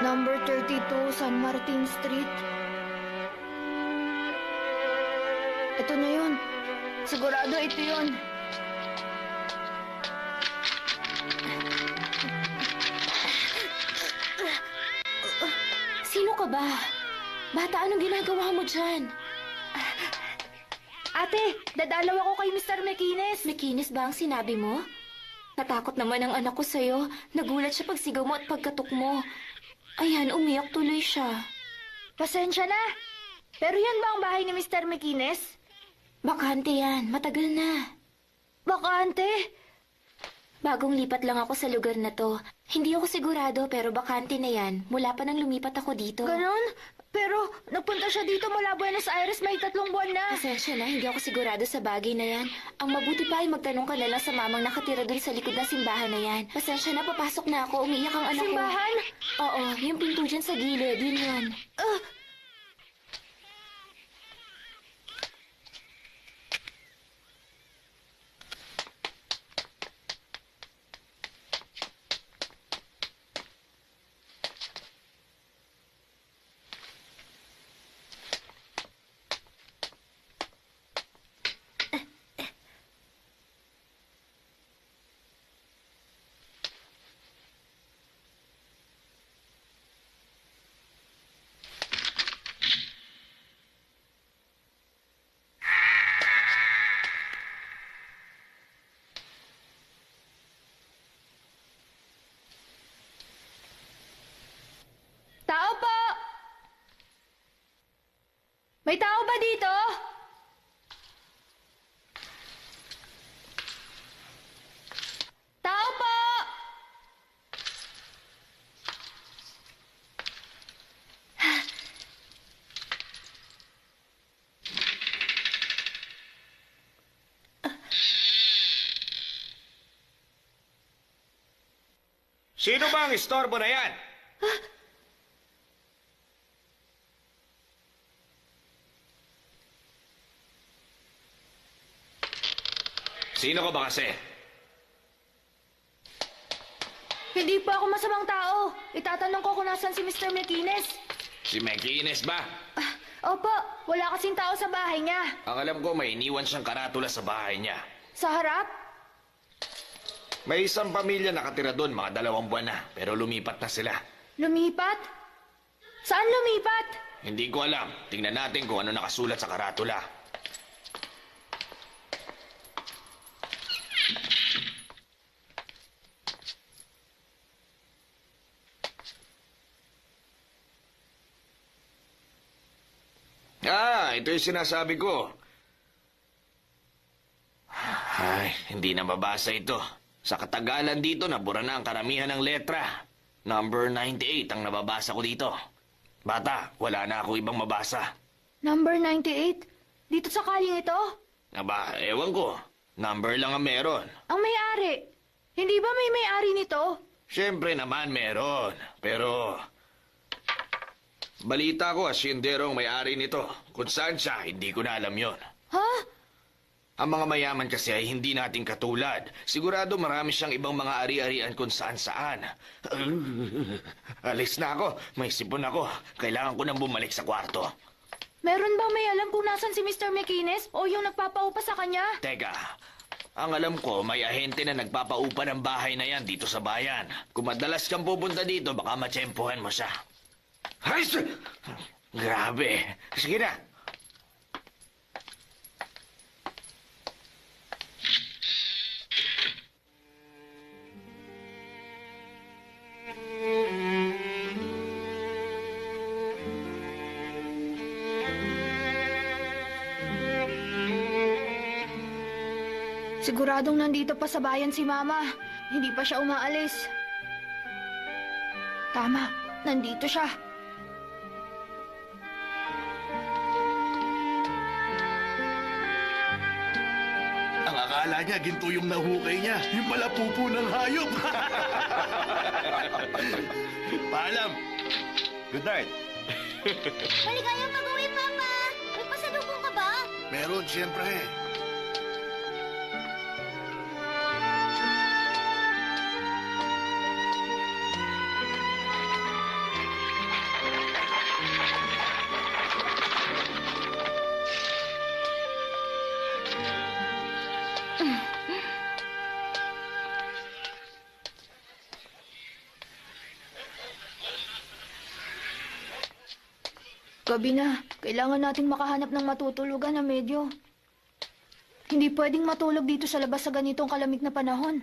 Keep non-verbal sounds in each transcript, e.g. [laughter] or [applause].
Number 32, San Martin Street. Ito na yun. Sigurado ito yun. Sino ka ba? Bata, anong ginagawa mo dyan? Ate, dadalaw ako kay Mr. McInnes. Nakinis ba ang sinabi mo? Natakot naman ang anak ko sa'yo. Nagulat siya pag sigaw mo at pagkatok mo. Ayan, umiyak tuloy siya. Pasensya na. Pero yan ba ang bahay ni Mr. McInnes? Bakante yan. Matagal na. Bakante. Bagong lipat lang ako sa lugar na to. Hindi ako sigurado pero bakante na yan. Mula pa nang lumipat ako dito. Ganon? Pero nagpunta siya dito mula Buenos Aires may tatlong buwan na. Pasensya na, hindi ako sigurado sa bagay na yan. Ang mabuti pa ay magtanong ka na lang sa mamang nakatira doon sa likod ng simbahan na yan. Pasensya na, papasok na ako. Umiiyak ang anak Simbahan? ko. Oo, yung pinto dyan sa gilid, yun yan. Ah, Tao po! May tao ba dito? Tao po! Sino ba ang istorbo na yan? Sino ka ba kasi? Hindi po ako masamang tao. Itatanong ko kung nasan si Mr. McInnes. Si McInnes ba? Ah, opo, wala kasing tao sa bahay niya. Ang alam ko may iniwan siyang karatula sa bahay niya. Sa harap? May isang pamilya nakatira doon mga dalawang buwan na, pero lumipat na sila. Lumipat? Saan lumipat? Hindi ko alam. Tingnan natin kung ano nakasulat sa karatula. Ah, ito yung sinasabi ko. Ay, hindi na mabasa ito. Sa katagalan dito, nabura na ang karamihan ng letra. Number 98 ang nababasa ko dito. Bata, wala na ako ibang mabasa. Number 98? Dito sa kaling ito? Aba, ewan ko. Number lang ang meron. Ang may-ari. Hindi ba may may-ari nito? Siyempre naman meron. Pero... Balita ko, asyendero ang may-ari nito. Kung saan siya, hindi ko na alam yon. Ha? Ang mga mayaman kasi ay hindi nating katulad. Sigurado marami siyang ibang mga ari-arian kung saan-saan. [laughs] Alis na ako. May sipon ako. Kailangan ko nang bumalik sa kwarto. Meron ba may alam kung nasan si Mr. McInnes o yung nagpapaupa sa kanya? Teka, ang alam ko, may ahente na nagpapaupa ng bahay na yan dito sa bayan. Kung madalas kang pupunta dito, baka matsempohan mo siya. Ay! Grabe. Sige na. Siguradong nandito pa sa bayan si Mama. Hindi pa siya umaalis. Tama, nandito siya. Akala niya, ginto yung nahukay niya. Yung pala pupo ng hayop. [laughs] Paalam. Good night. Maligayang pag-uwi, Papa! May pasalubong ka ba? Meron, siyempre. Gabi na. Kailangan nating makahanap ng matutulugan na medyo. Hindi pwedeng matulog dito sa labas sa ganitong kalamig na panahon.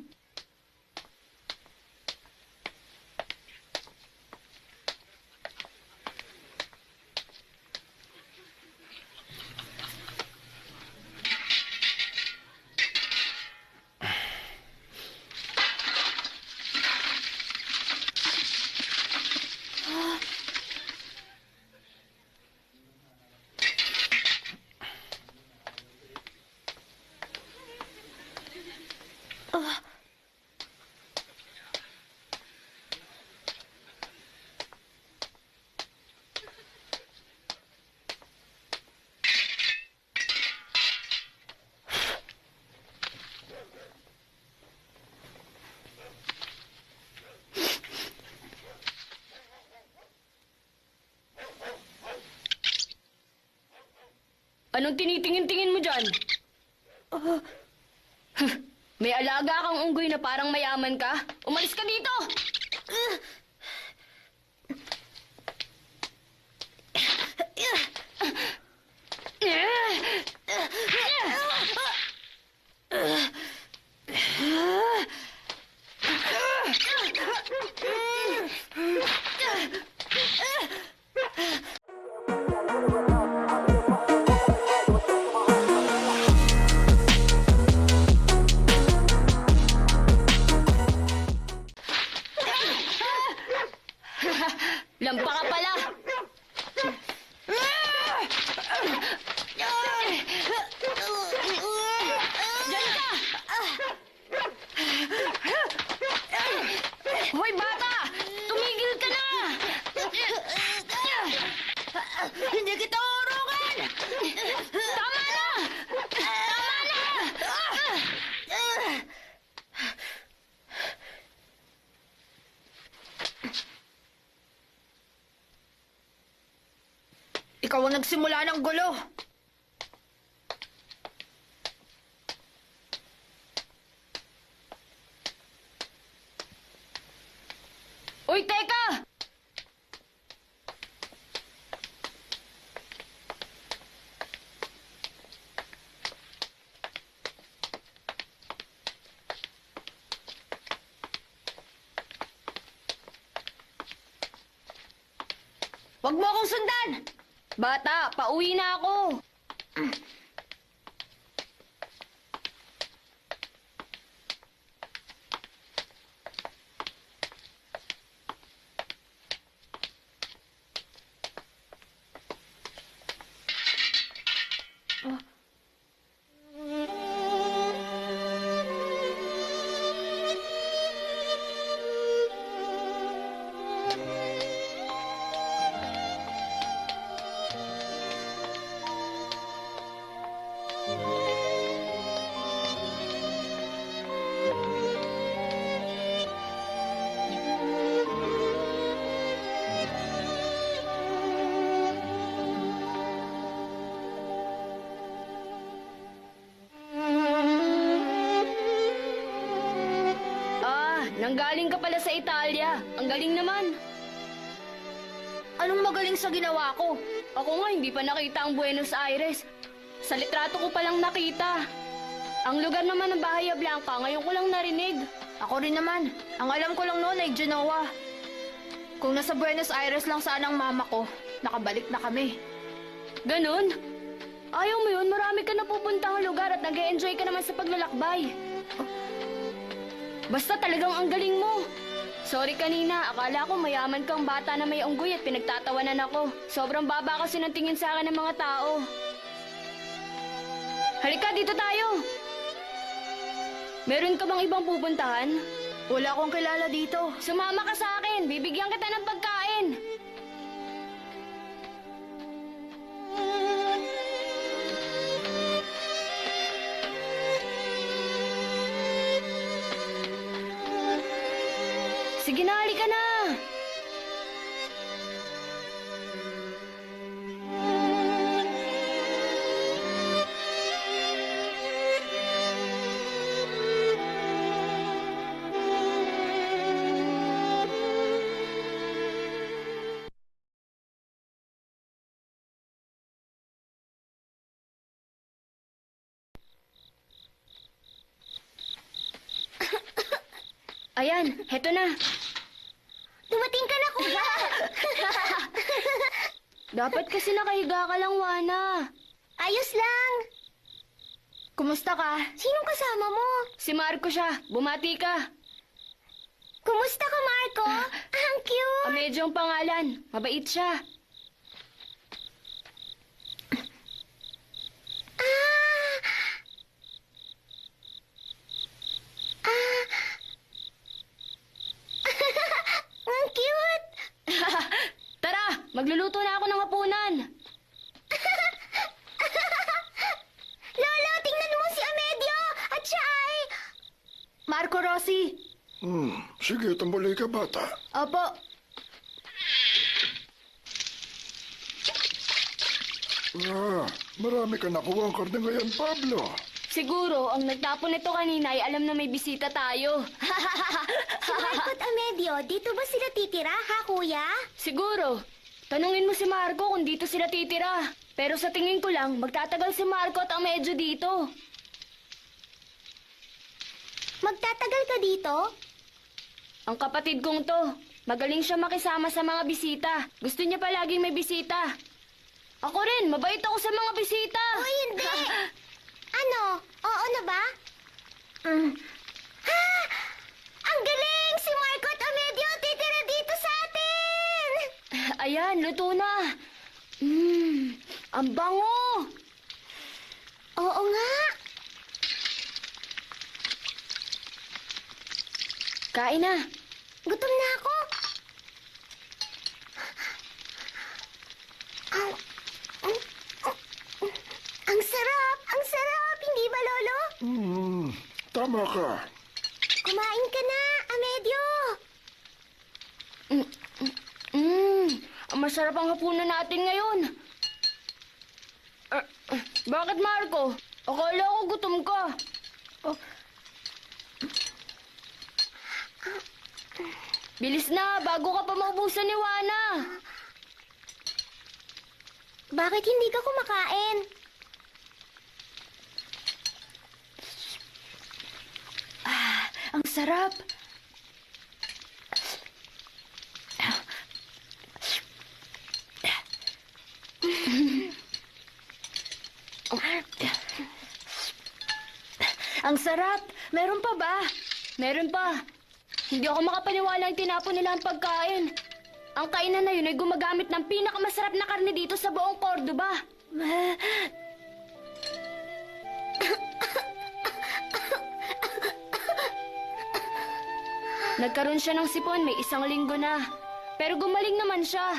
Anong tinitingin-tingin mo dyan? Huh, May alaga kang unggoy na parang mayaman ka? Umalis ka dito! Lampa [laughs] Ikaw ang nagsimula ng gulo. Uy, teka! Huwag mo akong sundan! Bata, pauwi na ako. Nanggaling ka pala sa Italia. Ang galing naman. Anong magaling sa ginawa ko? Ako nga, hindi pa nakita ang Buenos Aires. Sa litrato ko palang nakita. Ang lugar naman ng Bahia Blanca, ngayon ko lang narinig. Ako rin naman. Ang alam ko lang noon ay Genoa. Kung nasa Buenos Aires lang sana ang mama ko, nakabalik na kami. Ganon? Ayaw mo yun, marami ka napupuntang lugar at nag enjoy ka naman sa paglalakbay. Basta talagang ang galing mo. Sorry kanina, akala ko mayaman kang bata na may unggoy at pinagtatawanan ako. Sobrang baba kasi ng tingin sa akin ng mga tao. Halika, dito tayo. Meron ka bang ibang pupuntahan? Wala akong kilala dito. Sumama ka sa akin, bibigyan kita ng pagkain. Ayan, heto na. Dumating ka na, kuya! [laughs] Dapat kasi nakahiga ka lang, Wana. Ayos lang! Kumusta ka? Sinong kasama mo? Si Marco siya. Bumati ka. Kumusta ka, Marco? [laughs] Ang cute! Amedyo ang pangalan. Mabait siya. Ah! Ah! Ang cute! Tara, magluluto na ako ng hapunan. [laughs] Lolo, tingnan mo si Amedio! At siya ay... Marco Rossi. Hmm, sige, tumbulay ka bata. Opo. Ah, marami ka nakuha ang karne ngayon, Pablo. Siguro, ang nagtapon nito kanina ay alam na may bisita tayo. Si Marco at Amedio, dito ba sila titira, ha, kuya? Siguro. Tanungin mo si Marco kung dito sila titira. Pero sa tingin ko lang, magtatagal si Marco at ang medyo dito. Magtatagal ka dito? Ang kapatid kong to, magaling siya makisama sa mga bisita. Gusto niya palaging may bisita. Ako rin, mabait ako sa mga bisita. O hindi! [laughs] ano? Oo na ba? Mm. Ha! Ang galing! Si Marco at Amedio titira dito sa atin! Ayan, luto na. Mmm, ang bango. Oo nga! Kain na. Gutom na ako. Ang, ang, ang, sarap! Ang sarap! Hindi ba, Lolo? Hmm, tama ka. Kumain ka na, Amedio! Mmm, ang masarap ang hapunan natin ngayon. Eh, bakit, Marco? Akala ko gutom ka. Oh. Bilis na, bago ka pa maubusan ni Wana. Bakit hindi ka kumakain? Ang sarap. Ang sarap. Meron pa ba? Meron pa. Hindi ako makapaniwala yung tinapon nila ang pagkain. Ang kainan na yun ay gumagamit ng pinakamasarap na karne dito sa buong Cordoba. Nagkaroon siya ng sipon, may isang linggo na. Pero gumaling naman siya.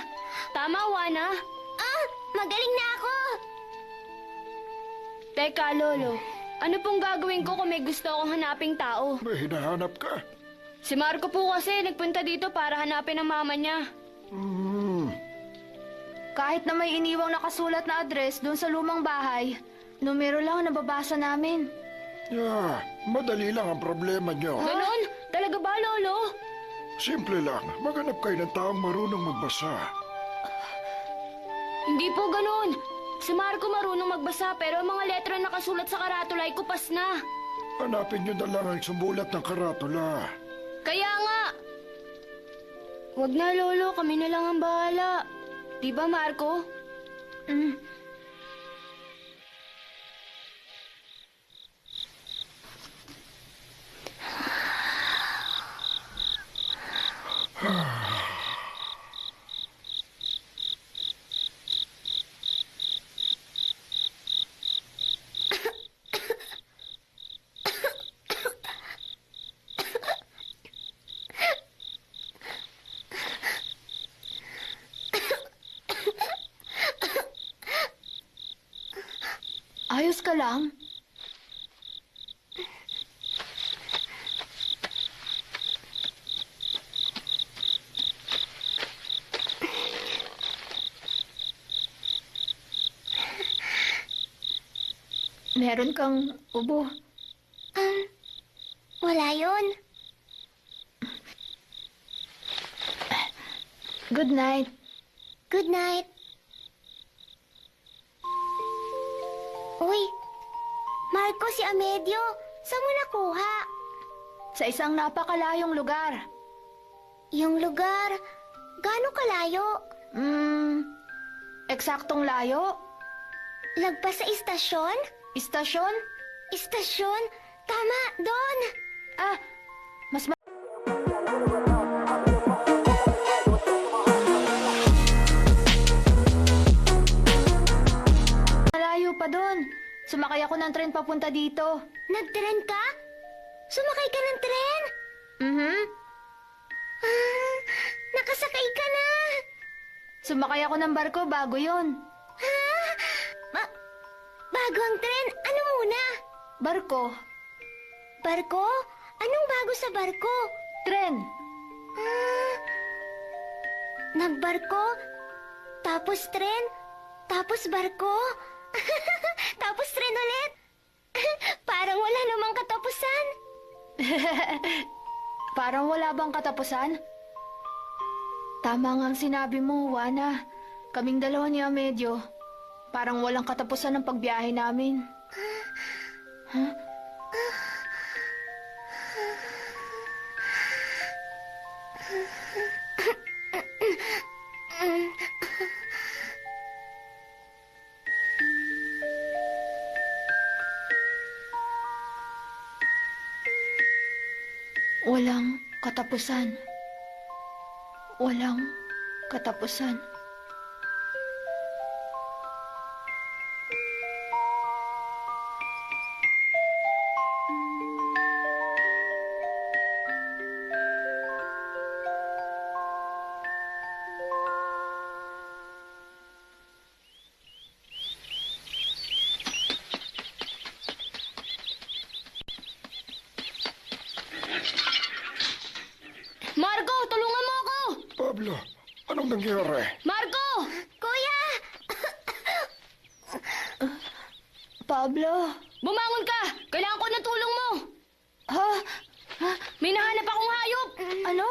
Tama, Wana? Ah! Magaling na ako! Teka, Lolo. Ano pong gagawin ko kung may gusto akong hanaping tao? May hinahanap ka. Si Marco po kasi nagpunta dito para hanapin ang mama niya. Hmm, Kahit na may iniwang nakasulat na address doon sa lumang bahay, numero lang ang nababasa namin. yeah, madali lang ang problema nyo. Ganon? Talaga ba, Lolo? Simple lang, maghanap kayo ng taong marunong magbasa. Hindi po ganon. Si Marco marunong magbasa pero ang mga letra na nakasulat sa karatula ay kupas na. Hanapin nyo na lang ang sumulat ng karatula. Kaya nga. Wag na, Lolo. Kami na lang ang bahala. Di ba, Marco? Mm. Ayos ka lang? Meron kang ubo. Um, wala yun. Good night. Good night. Uy, Marco si Amedio. Saan mo nakuha? Sa isang napakalayong lugar. Yung lugar, gaano kalayo? Hmm, eksaktong layo? Lagpas sa istasyon? Istasyon? Istasyon? Tama, doon! Ah, mas ma- Malayo pa doon. Sumakay ako ng tren papunta dito. Nagtren ka? Sumakay ka ng tren? Mhm. Ah, nakasakay ka na! Sumakay ako ng barko bago yon. Ha? Ba- bago ang tren, ano muna? Barko? Barko? Anong bago sa barko? Tren? Ah, nagbarko? Tapos tren? Tapos barko? [laughs] tapos tren ulit? [laughs] Parang wala namang katapusan. [laughs] Parang wala bang katapusan? Tama nga ang sinabi mo, Wana. Kaming dalawa ni Amedyo. Parang walang katapusan ng pagbiyahe namin. Huh? Walang katapusan. Walang katapusan. Nangyari? Marco! Kuya! Pablo? Bumangon ka! Kailangan ko ng tulong mo! Ha? May nahanap akong hayop! Ano?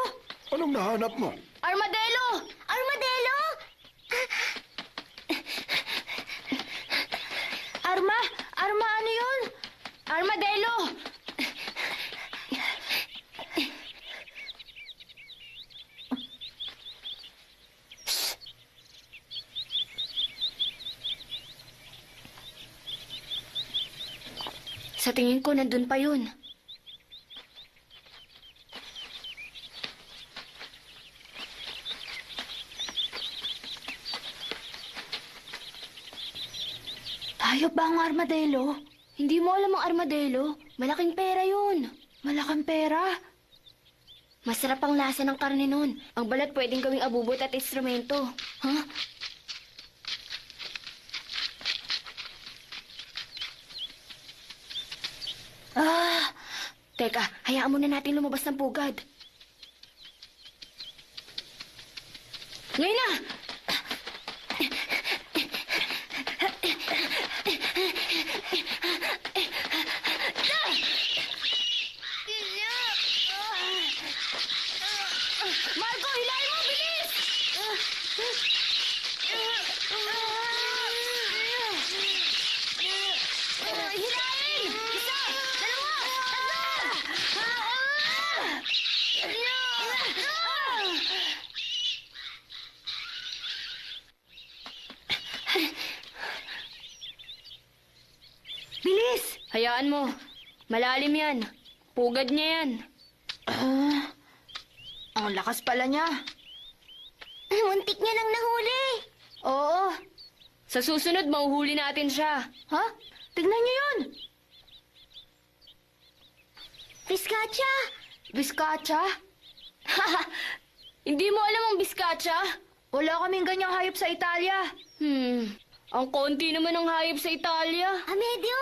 Anong nahanap mo? Armadillo! Armadillo? Arma? Arma, ano yun? Armadillo! Sa tingin ko, nandun pa yun. Hayop ba ang armadillo? Hindi mo alam ang armadillo. Malaking pera yun. Malakang pera. Masarap ang lasa ng karne nun. Ang balat pwedeng gawing abubot at instrumento. Ha? Ah! Teka, hayaan muna natin lumabas ng pugad. Ngayon na! Marco, hilahin mo! Bilis! Hilahin! Isa! Dalawa! Tatlo! Bilis! Hayaan mo. Malalim yan. Pugad niya yan. Ah, ang lakas pala niya. Muntik niya lang nahuli. Oo. Sa susunod, mauhuli natin siya. Ha? Tignan niyo yun. Piscatcha! Biskacha? [laughs] Hindi mo alam ang biskatsa? Wala kaming ganyang hayop sa Italia. Hmm, ang konti naman ng hayop sa Italia. Amedyo!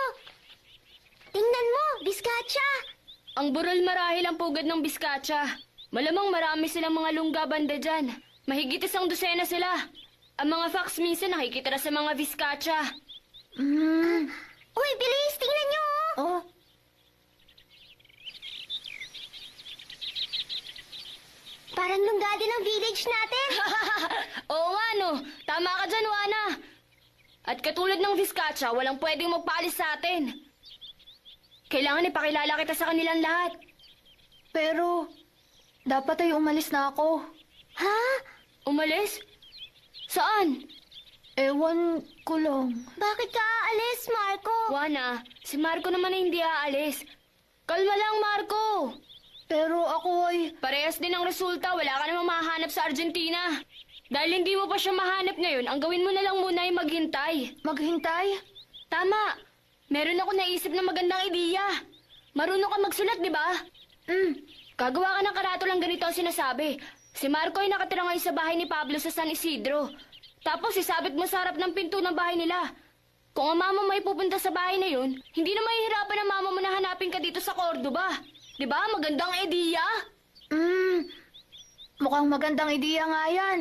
Tingnan mo, Biscatcha! Ang burol marahil ang pugad ng biskatsa. Malamang marami silang mga lungga banda dyan. Mahigit isang dosena sila. Ang mga fox minsan nakikita na sa mga biskatsa. Hmm. Uy, bilis! Tingnan niyo! oh. Oh. Parang lungga din ang village natin. [laughs] Oo nga no, tama ka dyan, Wana. At katulad ng biskatsa, walang pwedeng magpaalis sa atin. Kailangan ipakilala kita sa kanilang lahat. Pero, dapat ay umalis na ako. Ha? Umalis? Saan? Ewan ko lang. Bakit ka aalis, Marco? Wana, si Marco naman ay hindi aalis. Kalma lang, Marco. Pero ako ay... Parehas din ang resulta. Wala ka namang mahanap sa Argentina. Dahil hindi mo pa siya mahanap ngayon, ang gawin mo na lang muna ay maghintay. Maghintay? Tama. Meron ako naisip na magandang ideya. Marunong ka magsulat, di ba? Hmm. Gagawa ka ng karatulang ganito ang sinasabi. Si Marco ay nakatira ngayon sa bahay ni Pablo sa San Isidro. Tapos isabit mo sa harap ng pinto ng bahay nila. Kung ang mama mo ay pupunta sa bahay na yun, hindi na mahihirapan ang mama mo na hanapin ka dito sa Cordoba. Di ba? Magandang ideya. Hmm, mukhang magandang ideya nga yan.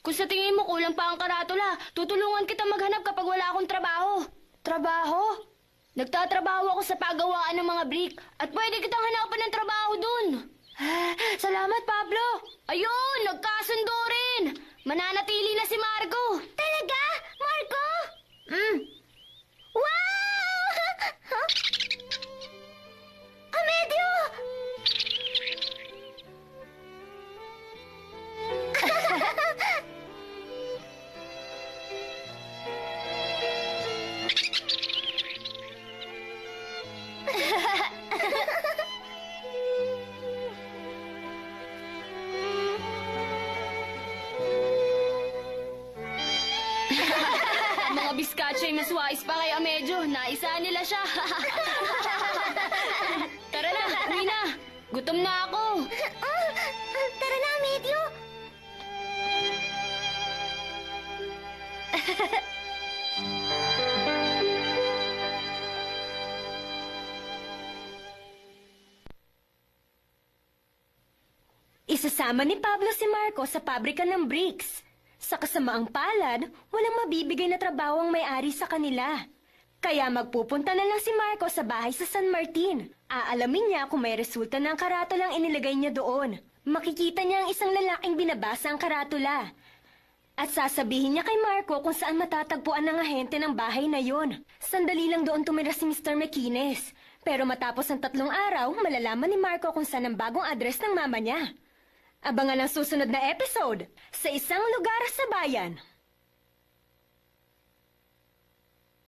Kung sa tingin mo kulang pa ang karatula, tutulungan kita maghanap kapag wala akong trabaho. Trabaho? Nagtatrabaho ako sa paggawaan ng mga brick at pwede kitang hanapan ng trabaho dun. Salamat, Pablo. Ayun, nagkasundo rin. Mananatili na si Marco. Talaga? Marco? Hmm, Isasama ni Pablo si Marco sa pabrika ng bricks. Sa kasamaang palad, walang mabibigay na trabaho ang may-ari sa kanila. Kaya magpupunta na lang si Marco sa bahay sa San Martin. Aalamin niya kung may resulta ng karatulang inilagay niya doon. Makikita niya ang isang lalaking binabasa ang karatula. At sasabihin niya kay Marco kung saan matatagpuan ng ahente ng bahay na yon. Sandali lang doon tumira si Mr. McInnes. Pero matapos ang tatlong araw, malalaman ni Marco kung saan ang bagong address ng mama niya. Abangan ang susunod na episode sa isang lugar sa bayan.